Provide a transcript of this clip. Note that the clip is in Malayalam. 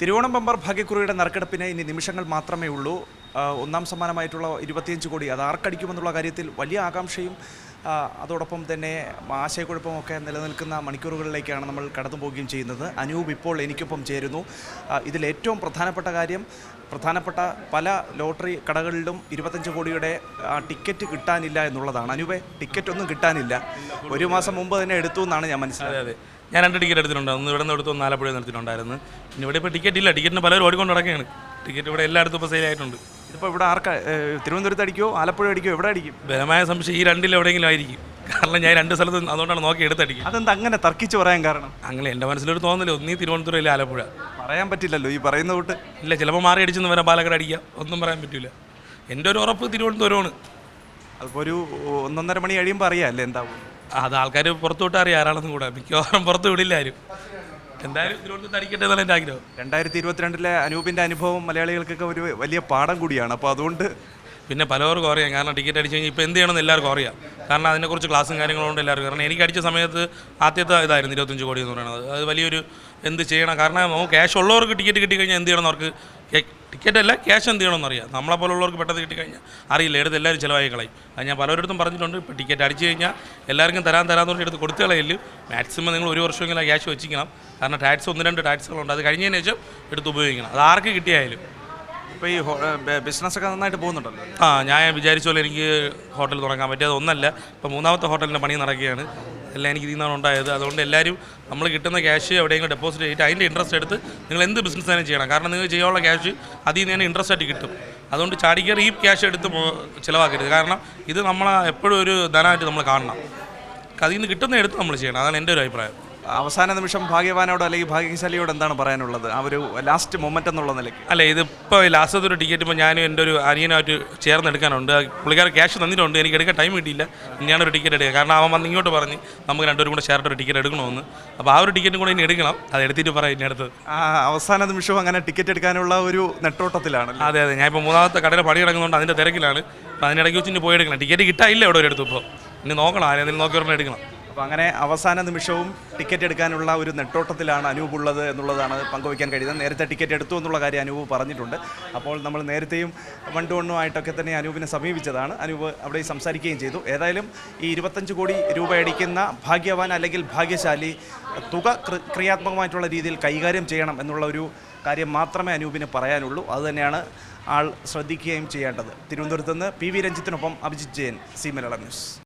തിരുവോണം ബമ്പർ ഭാഗ്യക്കുറിയുടെ നറുക്കെടുപ്പിന് ഇനി നിമിഷങ്ങൾ മാത്രമേ ഉള്ളൂ. ഒന്നാം സമ്മാനമായിട്ടുള്ള ഇരുപത്തിയഞ്ച് കോടി അത് ആർക്കടിക്കുമെന്നുള്ള കാര്യത്തിൽ വലിയ ആകാംക്ഷയും അതോടൊപ്പം തന്നെ ആശയക്കുഴപ്പമൊക്കെ നിലനിൽക്കുന്ന മണിക്കൂറുകളിലേക്കാണ് നമ്മൾ കടന്നു പോവുകയും ചെയ്യുന്നത്. അനൂപ് ഇപ്പോൾ എനിക്കൊപ്പം ചേരുന്നു. ഇതിലേറ്റവും പ്രധാനപ്പെട്ട കാര്യം പ്രധാനപ്പെട്ട പല ലോട്ടറി കടകളിലും ഇരുപത്തഞ്ച് കോടിയുടെ ടിക്കറ്റ് കിട്ടാനില്ല എന്നുള്ളതാണ്. അനൂപെ ടിക്കറ്റ് ഒന്നും കിട്ടാനില്ല. ഒരു മാസം മുമ്പ് തന്നെ എടുത്തു എന്നാണ് ഞാൻ മനസ്സിലായത് ഞാൻ രണ്ട് ടിക്കറ്റ് എടുത്തിട്ടുണ്ട്. ഒന്ന് ഇവിടെ നിന്ന് എടുത്തു ഒന്ന് ആലപ്പുഴ നിർത്തിയിട്ടുണ്ടായിരുന്നു പിന്നെ ഇവിടെ ഇപ്പോൾ ടിക്കറ്റ് ഇല്ല. ടിക്കറ്റിന് പലരും ഓടിക്കൊണ്ട് നടക്കുകയാണ്. ടിക്കറ്റ് ഇവിടെ എല്ലായിടത്തും ഇപ്പോൾ സെയിലായിട്ടുണ്ട് ഇതിപ്പോൾ ഇവിടെ ആർക്കാ തിരുവനന്തപുരത്ത് അടിക്കുമോ ആലപ്പുഴ അടിക്കുമോ എവിടെ അടിക്കും? ബലമായ സംശയം ഈ രണ്ടിൽ എവിടെയെങ്കിലും ആയിരിക്കും. കാരണം ഞാൻ രണ്ട് സ്ഥലത്ത് അതുകൊണ്ടാണ് നോക്കി എടുത്തടിക്കും അതെന്താ അങ്ങനെ തർക്കിച്ച് പറയാൻ കാരണം? അങ്ങനെ എന്റെ മനസ്സിലൊരു തോന്നൽ. ഒന്നീ തിരുവനന്തപുരം ഇല്ല ആലപ്പുഴ? പറയാൻ പറ്റില്ലല്ലോ ഈ പറയുന്ന തൊട്ട്. ഇല്ല ചിലപ്പോൾ മാറി അടിച്ചെന്ന് വരാം പാലക്കാട് അടിക്കുക ഒന്നും പറയാൻ പറ്റില്ല എന്റെ ഒരു ഉറപ്പ് തിരുവനന്തപുരമാണ്. അതിപ്പോൾ ഒരു ഒന്നൊന്നര മണി കഴിയുമ്പോൾ അറിയാമല്ലേ എന്താവും. അത് ആൾക്കാർ പുറത്തോട്ട് അറിയാം ആരാണെന്നും കൂടെ. മിക്കവാറും പുറത്ത് വിടില്ല ആരും. എന്തായാലും തിരുവനന്തപുരത്ത് അടിക്കട്ടെ എന്നാണ് എന്റെ ആഗ്രഹം. രണ്ടായിരത്തി ഇരുപത്തിരണ്ടിലെ അനൂപിന്റെ അനുഭവം മലയാളികൾക്കൊക്കെ ഒരു വലിയ പാഠം കൂടിയാണ്. അപ്പോൾ അതുകൊണ്ട് പിന്നെ പലവർക്കും അറിയാം. കാരണം ടിക്കറ്റ് അടിച്ചു കഴിഞ്ഞാൽ ഇപ്പോൾ എന്ത് ചെയ്യണമെന്ന് എല്ലാവർക്കും അറിയാം. കാരണം അതിനെക്കുറിച്ച് ക്ലാസ്സും കാര്യങ്ങളും ഉണ്ട് എല്ലാവർക്കും. കാരണം എനിക്ക് അടിച്ച സമയത്ത് ആദ്യത്തെ ഇതായിരുന്നു ഇരുപത്തഞ്ച് കോടി എന്ന് പറയുന്നത്. അത് വലിയൊരു എന്ത് ചെയ്യണം? കാരണം നമുക്ക് ക്യാഷ് ഉള്ളവർക്ക് ടിക്കറ്റ് കിട്ടിക്കഴിഞ്ഞാൽ എന്ത് ചെയ്യണം അവർക്ക് ടിക്കറ്റ് അല്ല ക്യാഷ് എന്ത് ചെയ്യണമെന്ന് അറിയാം. നമ്മളെ പോലുള്ളവർക്ക് പെട്ടെന്ന് കിട്ടിക്കഴിഞ്ഞാൽ അറിയില്ല. എടുത്ത് എല്ലാവരും ചിലവായി കളയും. അത് ഞാൻ പലരിടത്തും പറഞ്ഞിട്ടുണ്ട്. ഇപ്പോൾ ടിക്കറ്റ് അടിച്ചു കഴിഞ്ഞാൽ എല്ലാവർക്കും തരാൻ തരാമെന്ന് പറഞ്ഞ് എടുത്ത് കൊടുത്തു കളയില്ല. മാക്സിമം നിങ്ങൾ ഒരു വർഷമെങ്കിലും ക്യാഷ് വെച്ചിരിക്കണം കാരണം ടാക്സ് ഒന്ന് രണ്ട് ടാക്സുകളുണ്ട് അത് കഴിഞ്ഞതിന് ശേഷം എടുത്ത് ഉപയോഗിക്കണം. അത് ആർക്ക് കിട്ടിയായാലും. ഇപ്പോൾ ഈ ബിസിനസ്സൊക്കെ നന്നായിട്ട് പോകുന്നുണ്ടല്ലോ. ആ ഞാൻ വിചാരിച്ച പോലെ എനിക്ക് ഹോട്ടൽ തുടങ്ങാൻ പറ്റിയത് ഒന്നല്ല. ഇപ്പോൾ മൂന്നാമത്തെ ഹോട്ടലിന്റെ പണി നടക്കുകയാണ്. എല്ലാം എനിക്ക് ഇതിൽ ഉണ്ടായത്. അതുകൊണ്ട് എല്ലാവരും നമ്മൾ കിട്ടുന്ന ക്യാഷ് എവിടെയെങ്കിലും ഡെപ്പോസിറ്റ് ചെയ്തിട്ട് അതിന്റെ ഇൻട്രസ്റ്റ് എടുത്ത് നിങ്ങൾ എന്ത് ബിസിനസ് തന്നെ ചെയ്യണം. കാരണം നിങ്ങൾ ചെയ്യാനുള്ള ക്യാഷ് അതിൽ നിന്ന് തന്നെ ഇൻട്രസ്റ്റ് ആയിട്ട് കിട്ടും. അതുകൊണ്ട് ചാടിക്കയറി ഈ ക്യാഷ് എടുത്ത് ചിലവാക്കരുത്. കാരണം ഇത് നമ്മളെ എപ്പോഴും ഒരു ധനമായിട്ട് നമ്മൾ കാണണം. അതിൽ നിന്ന് കിട്ടുന്ന എടുത്ത് നമ്മൾ ചെയ്യണം. അതാണ് എന്റെ ഒരു അഭിപ്രായം. അവസാന നിമിഷം ഭാഗ്യവാനോട് അല്ലെങ്കിൽ ഭാഗ്യശാലിയോട് എന്താണ് പറയാനുള്ളത്? ആ ഒരു ലാസ്റ്റ് മൊമെന്റ് എന്നുള്ള നിലയ്ക്ക്. അല്ല ഇതിപ്പോൾ ലാസ്റ്റ് ഒരു ടിക്കറ്റ് ഇപ്പോൾ ഞാനും എന്റെ ഒരു അനിയനായിട്ട് ചേർന്ന് എടുക്കാനുണ്ട് പുള്ളിക്കാരൻ ക്യാഷ് തന്നിട്ടുണ്ട്. എനിക്ക് എടുക്കാൻ ടൈം കിട്ടിയില്ല. ഞാനൊരു ഒരു ടിക്കറ്റ് എടുക്കുക. കാരണം അവൻ വന്ന് ഇങ്ങോട്ട് പറഞ്ഞ് നമുക്ക് രണ്ടുപേരും കൂടെ ഷെയർ ഒരു ടിക്കറ്റ് എടുക്കണമെന്ന്. അപ്പോൾ ആ ഒരു ടിക്കറ്റും കൂടെ ഇനി എടുക്കണം. അത് എടുത്തിട്ട് പറയാം ഇനി അടുത്തത്. ആ അവസാന നിമിഷം അങ്ങനെ ടിക്കറ്റ് എടുക്കാനുള്ള ഒരു നെട്ടോട്ടത്തിലാണ് അതെ അതെ. ഞാൻ ഇപ്പോൾ മൂന്നാമത്തെ കടയിൽ പണി കിടക്കുന്നുണ്ട് അതിന്റെ തിരക്കിലാണ്. അപ്പോൾ അതിനിടയ്ക്ക് വെച്ച് ഇനി പോയി എടുക്കണം. ടിക്കറ്റ് കിട്ടാനില്ല ഇവിടെ ഒരു അടുത്ത് ഇപ്പോൾ ഇനി നോക്കണം. ആരെങ്കിലും നോക്കി ഒരെണ്ണം എടുക്കണം. അപ്പോൾ അങ്ങനെ അവസാന നിമിഷവും ടിക്കറ്റ് എടുക്കാനുള്ള ഒരു നെട്ടോട്ടത്തിലാണ് അനൂപ് ഉള്ളത് എന്നുള്ളതാണ് പങ്കുവയ്ക്കാൻ കഴിയുന്നത്. നേരത്തെ ടിക്കറ്റ് എടുത്തു എന്നുള്ള കാര്യം അനൂപ് പറഞ്ഞിട്ടുണ്ട്. അപ്പോൾ നമ്മൾ നേരത്തെയും വൺ ടു വണ്ണുമായിട്ടൊക്കെ തന്നെ അനൂപിനെ സമീപിച്ചതാണ്. അനൂപ് അവിടെ സംസാരിക്കുകയും ചെയ്തു. ഏതായാലും ഈ ഇരുപത്തഞ്ച് കോടി രൂപ അടിക്കുന്ന ഭാഗ്യവാൻ അല്ലെങ്കിൽ ഭാഗ്യശാലി തുക ക്രിയാത്മകമായിട്ടുള്ള രീതിയിൽ കൈകാര്യം ചെയ്യണം എന്നുള്ള ഒരു കാര്യം മാത്രമേ അനൂപിന് പറയാനുള്ളൂ. അതുതന്നെയാണ് ആൾ ശ്രദ്ധിക്കുകയും ചെയ്യേണ്ടത്. തിരുവനന്തപുരത്ത് നിന്ന് പി വി രഞ്ജിത്തിനൊപ്പം അഭിജിത് ജയൻ സി മലയാളം ന്യൂസ്.